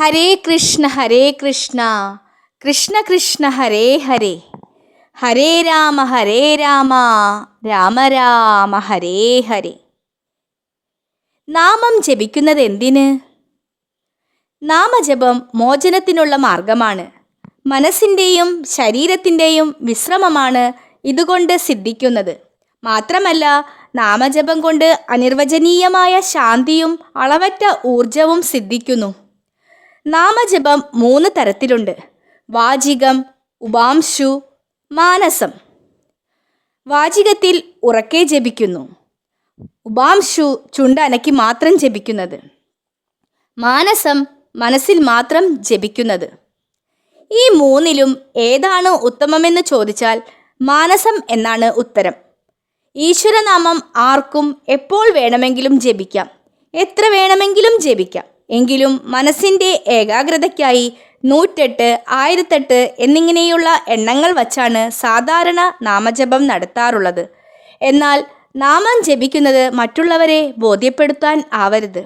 ഹരേ കൃഷ്ണ ഹരേ കൃഷ്ണ. കൃഷ്ണ കൃഷ്ണ ഹരേ ഹരേ. ഹരേ രാമ ഹരേ രാമ. രാമ രാമ ഹരേ ഹരേ. നാമം ജപിക്കുന്നത് എന്തിന്? നാമജപം മോചനത്തിനുള്ള മാർഗമാണ്. മനസ്സിന്റെയും ശരീരത്തിന്റെയും വിശ്രമമാണ് ഇതുകൊണ്ട് സിദ്ധിക്കുന്നത്. മാത്രമല്ല നാമജപം കൊണ്ട് അനിർവചനീയമായ ശാന്തിയും അളവറ്റ ഊർജവും സിദ്ധിക്കുന്നു. നാമജപം മൂന്ന് തരത്തിലുണ്ട്. വാചികം ഉപാംശു മാനസം. വാചികത്തിൽ ഉറക്കെ ജപിക്കുന്നു. ഉപാംശു ചുണ്ടനക്കി മാത്രം ജപിക്കുന്നത്. മാനസം മനസ്സിൽ മാത്രം ജപിക്കുന്നത്. ഈ മൂന്നിലും ഏതാണ് ഉത്തമമെന്ന് ചോദിച്ചാൽ മാനസം എന്നാണ് ഉത്തരം. ഈശ്വരനാമം ആർക്കും എപ്പോൾ വേണമെങ്കിലും ജപിക്കാം. എത്ര വേണമെങ്കിലും ജപിക്കാം. എങ്കിലും മനസ്സിന്റെ ഏകാഗ്രതയ്ക്കായി നൂറ്റെട്ട് ആയിരത്തെട്ട് എന്നിങ്ങനെയുള്ള എണ്ണങ്ങൾ വച്ചാണ് സാധാരണ നാമജപം നടത്താറുള്ളത്. എന്നാൽ നാമം ജപിക്കുന്നത് മറ്റുള്ളവരെ ബോധ്യപ്പെടുത്താൻ ആവരുത്.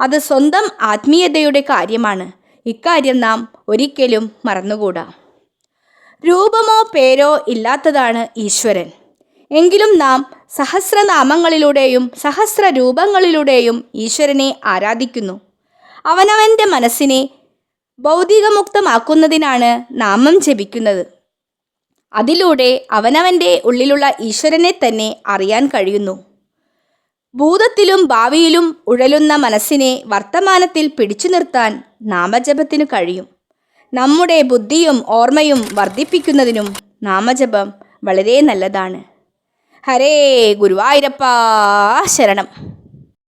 അത് സ്വന്തം ആത്മീയതയുടെ കാര്യമാണ്. ഇക്കാര്യം നാം ഒരിക്കലും മറന്നുകൂടാ. രൂപമോ പേരോ ഇല്ലാത്തതാണ് ഈശ്വരൻ. എങ്കിലും നാം സഹസ്രനാമങ്ങളിലൂടെയും സഹസ്ര രൂപങ്ങളിലൂടെയും ഈശ്വരനെ ആരാധിക്കുന്നു. അവനവന്റെ മനസ്സിനെ ഭൗതികമുക്തമാക്കുന്നതിനാണ് നാമം ജപിക്കുന്നത്. അതിലൂടെ അവനവന്റെ ഉള്ളിലുള്ള ഈശ്വരനെ തന്നെ അറിയാൻ കഴിയുന്നു. ഭൂതത്തിലും ഭാവിയിലും ഉഴലുന്ന മനസ്സിനെ വർത്തമാനത്തിൽ പിടിച്ചു നിർത്താൻ നാമജപത്തിനു കഴിയും. നമ്മുടെ ബുദ്ധിയും ഓർമ്മയും വർദ്ധിപ്പിക്കുന്നതിനും നാമജപം വളരെ നല്ലതാണ്. ഹരേ ഗുരുവായൂരപ്പ ശരണം.